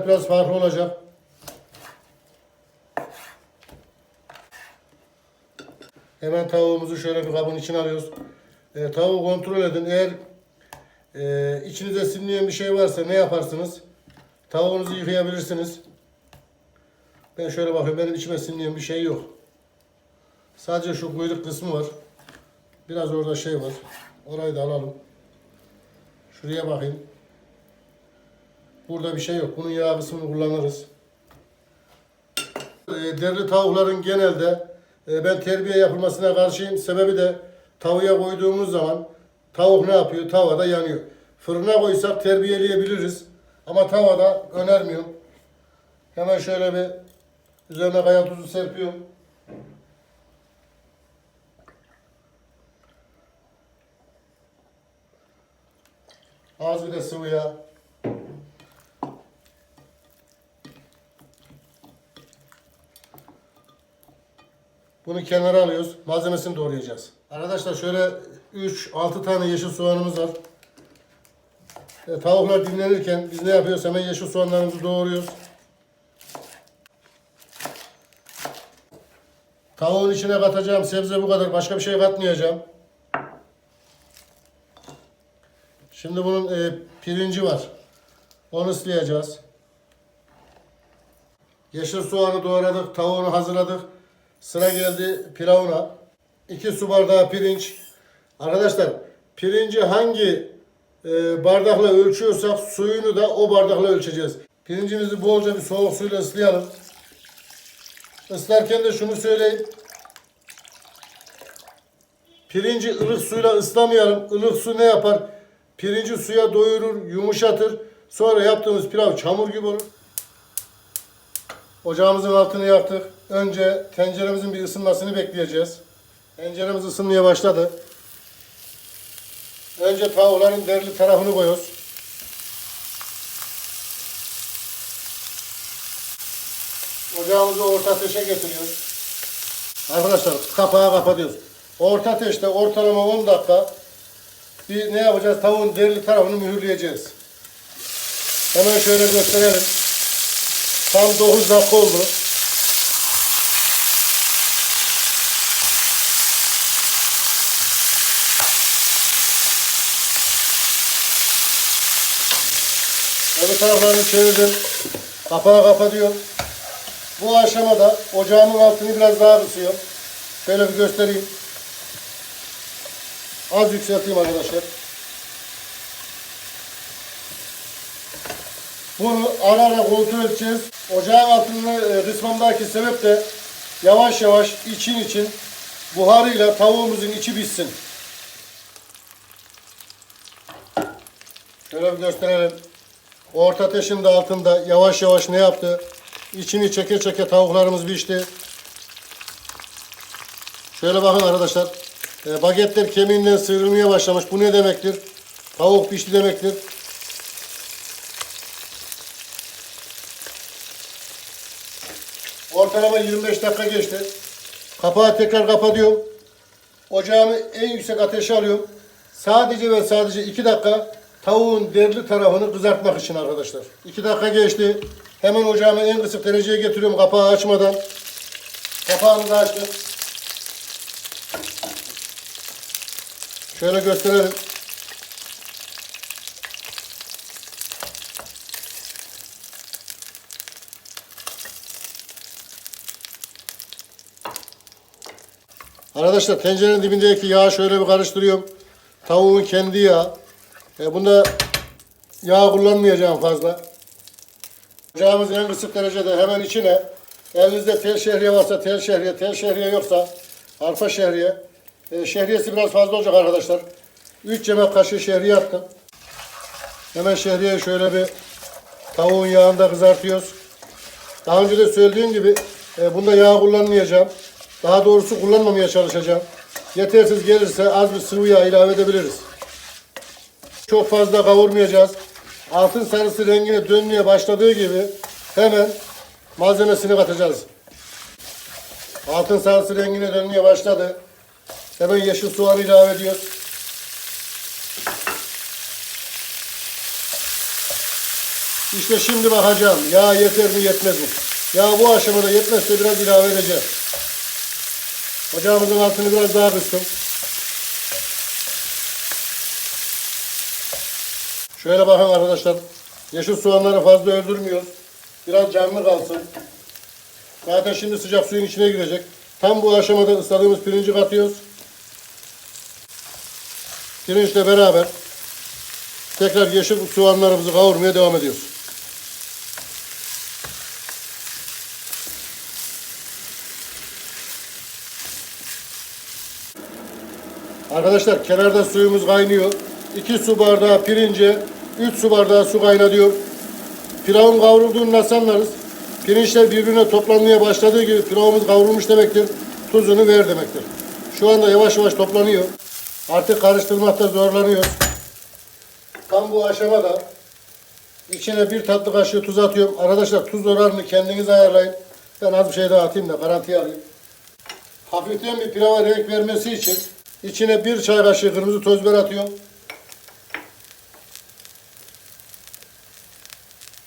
Biraz farklı olacak. Hemen tavuğumuzu şöyle bir kabın içine alıyoruz. E, tavuğu kontrol edin. Eğer e, içinizde sinmeyen bir şey varsa ne yaparsınız? Tavuğunuzu yıkayabilirsiniz. Ben şöyle bakıyorum. Benim içime sinmeyen bir şey yok. Sadece şu kuyruk kısmı var. Biraz orada şey var. Orayı da alalım. Şuraya bakayım. Burada bir şey yok. Bunun yağ kısmını kullanırız. E, Derli tavukların genelde e, ben terbiye yapılmasına karşıyım. Sebebi de tavuğa koyduğumuz zaman tavuk ne yapıyor? Tavada yanıyor. Fırına koysak terbiyeleyebiliriz. Ama tavada önermiyorum. Hemen şöyle bir üzerine kaya tuzu serpiyorum. Az bir de sıvı yağ. Bunu kenara alıyoruz. Malzemesini doğrayacağız. Arkadaşlar şöyle 3-6 tane yeşil soğanımız var. E, tavuklar dinlenirken biz ne yapıyoruz? Hemen yeşil soğanlarımızı doğruyoruz. Tavuğun içine katacağım sebze bu kadar. Başka bir şey katmayacağım. Şimdi bunun e, pirinci var. Onu ıslayacağız. Yeşil soğanı doğradık, tavuğunu hazırladık. Sıra geldi pilavına. 2 su bardağı pirinç. Arkadaşlar pirinci hangi e, bardakla ölçüyorsak suyunu da o bardakla ölçeceğiz. Pirincimizi bolca bir soğuk suyla ıslayalım. Islarken de şunu söyleyeyim. Pirinci ılık suyla ıslamayalım. Ilık su ne yapar? Pirinci suya doyurur, yumuşatır. Sonra yaptığımız pilav çamur gibi olur. Ocağımızın altını yaktık. Önce tenceremizin bir ısınmasını bekleyeceğiz. Tenceremiz ısınmaya başladı. Önce tavukların derli tarafını koyuyoruz. Ocağımızı orta ateşe getiriyoruz. Arkadaşlar kapağı kapatıyoruz. Orta ateşte ortalama 10 dakika bir ne yapacağız? Tavuğun derli tarafını mühürleyeceğiz. Hemen şöyle gösterelim. Tam 9 dakika oldu. Öbür taraflarını çevirdim. Kapağı kapatıyorum. Bu aşamada ocağımın altını biraz daha kısıyorum. Şöyle bir göstereyim. Az yükselteyim arkadaşlar. Bunu ara ara kontrol edeceğiz. Ocağın altını e, kısmamdaki sebep de yavaş yavaş için için buharıyla tavuğumuzun içi bitsin. Şöyle bir gösterelim. Orta ateşin de altında yavaş yavaş ne yaptı? İçini çeke çeke tavuklarımız pişti. Şöyle bakın arkadaşlar. E, bagetler kemiğinden sıyrılmaya başlamış. Bu ne demektir? Tavuk pişti demektir. Ortalama 25 dakika geçti. Kapağı tekrar kapatıyorum. Ocağımı en yüksek ateşe alıyorum. Sadece ve sadece 2 dakika tavuğun derli tarafını kızartmak için arkadaşlar. 2 dakika geçti. Hemen ocağımı en kısık dereceye getiriyorum kapağı açmadan. Kapağını da açtım. Şöyle gösterelim. Arkadaşlar tencerenin dibindeki yağı şöyle bir karıştırıyorum. Tavuğun kendi yağı. E bunda yağ kullanmayacağım fazla. Ocağımızın en kısık derecede hemen içine elinizde tel şehriye varsa tel şehriye, tel şehriye yoksa arpa şehriye. E, şehriyesi biraz fazla olacak arkadaşlar. 3 yemek kaşığı şehriye attım. Hemen şehriyeyi şöyle bir tavuğun yağında kızartıyoruz. Daha önce de söylediğim gibi e, bunda yağ kullanmayacağım. Daha doğrusu kullanmamaya çalışacağım. Yetersiz gelirse az bir sıvı yağ ilave edebiliriz. Çok fazla kavurmayacağız. Altın sarısı rengine dönmeye başladığı gibi hemen malzemesini katacağız. Altın sarısı rengine dönmeye başladı. Hemen yeşil soğanı ilave ediyoruz. İşte şimdi bakacağım. Yağ yeter mi yetmez mi? Yağ bu aşamada yetmezse biraz ilave edeceğim. Ocağımızın altını biraz daha kıstım. Şöyle bakın arkadaşlar. Yeşil soğanları fazla öldürmüyoruz. Biraz canlı kalsın. Zaten şimdi sıcak suyun içine girecek. Tam bu aşamada ısladığımız pirinci katıyoruz. Pirinçle beraber tekrar yeşil soğanlarımızı kavurmaya devam ediyoruz. Arkadaşlar kenarda suyumuz kaynıyor. 2 su bardağı pirince 3 su bardağı su kaynatıyor. Pilavın kavrulduğunu nasıl anlarız? Pirinçler birbirine toplanmaya başladığı gibi pilavımız kavrulmuş demektir. Tuzunu ver demektir. Şu anda yavaş yavaş toplanıyor. Artık karıştırmakta zorlanıyoruz. Tam bu aşamada içine bir tatlı kaşığı tuz atıyorum. Arkadaşlar tuz oranını kendiniz ayarlayın. Ben az bir şey daha atayım da garantiye alayım. Hafiften bir pilava renk vermesi için içine bir çay kaşığı kırmızı toz biber atıyorum.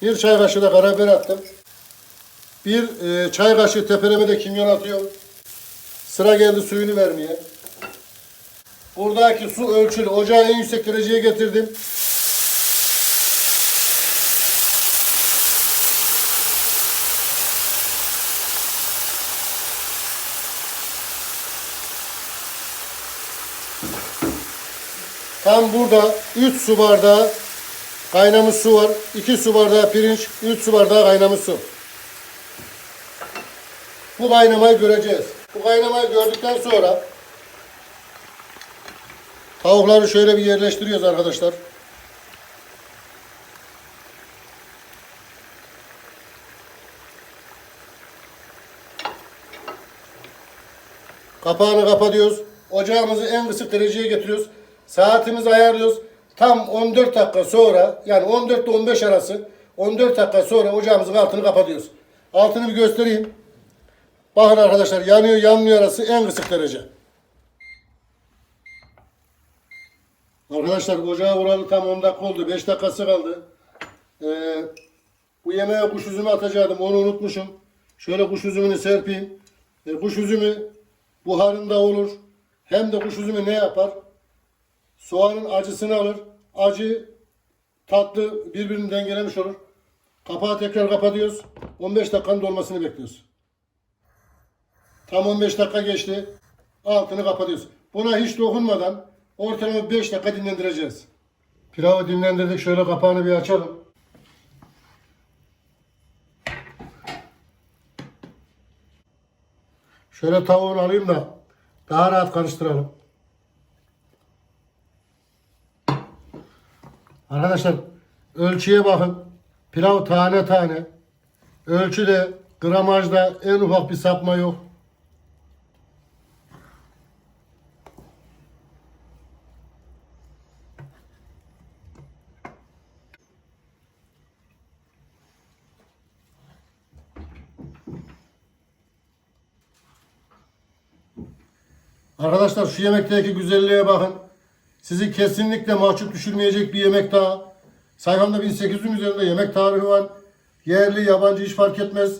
Bir çay kaşığı da karabiber attım. Bir e, çay kaşığı tepeleme de kimyon atıyorum. Sıra geldi suyunu vermeye. Buradaki su ölçülü. Ocağı en yüksek dereceye getirdim. Tam burada 3 su bardağı kaynamış su var. 2 su bardağı pirinç, 3 su bardağı kaynamış su. Bu kaynamayı göreceğiz. Bu kaynamayı gördükten sonra tavukları şöyle bir yerleştiriyoruz arkadaşlar. Kapağını kapatıyoruz. Ocağımızı en kısık dereceye getiriyoruz. Saatimizi ayarlıyoruz. Tam 14 dakika sonra yani 14 ile 15 arası 14 dakika sonra ocağımızın altını kapatıyoruz. Altını bir göstereyim. Bakın arkadaşlar yanıyor yanmıyor arası en kısık derece. Arkadaşlar ocağa vuralı tam 10 dakika oldu. 5 dakikası kaldı. Ee, bu yemeğe kuş üzümü atacaktım. Onu unutmuşum. Şöyle kuş üzümünü serpeyim. Ee, kuş üzümü buharında olur. Hem de kuş üzümü ne yapar? Soğanın acısını alır. Acı, tatlı birbirini dengelemiş olur. Kapağı tekrar kapatıyoruz. 15 dakikanın dolmasını bekliyoruz. Tam 15 dakika geçti. Altını kapatıyoruz. Buna hiç dokunmadan ortalama 5 dakika dinlendireceğiz. Pilavı dinlendirdik. Şöyle kapağını bir açalım. Şöyle tavuğunu alayım da daha rahat karıştıralım. Arkadaşlar ölçüye bakın. Pilav tane tane. Ölçüde, gramajda en ufak bir sapma yok. Arkadaşlar şu yemekteki güzelliğe bakın. Sizi kesinlikle mahcup düşürmeyecek bir yemek daha. Sayfamda 1800'ün üzerinde yemek tarifi var. Yerli, yabancı hiç fark etmez.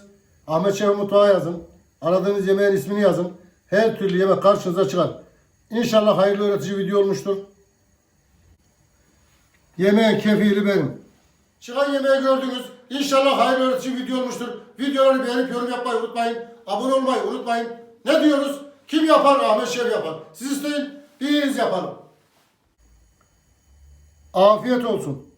Ahmet Şef Mutfağı yazın. Aradığınız yemeğin ismini yazın. Her türlü yemek karşınıza çıkar. İnşallah hayırlı öğretici video olmuştur. Yemeğin kefili benim. Çıkan yemeği gördünüz. İnşallah hayırlı öğretici video olmuştur. Videoları beğenip yorum yapmayı unutmayın. Abone olmayı unutmayın. Ne diyoruz? Kim yapar? Ahmet Şef yapar. Siz isteyin. Biz yapalım. Afiyet olsun.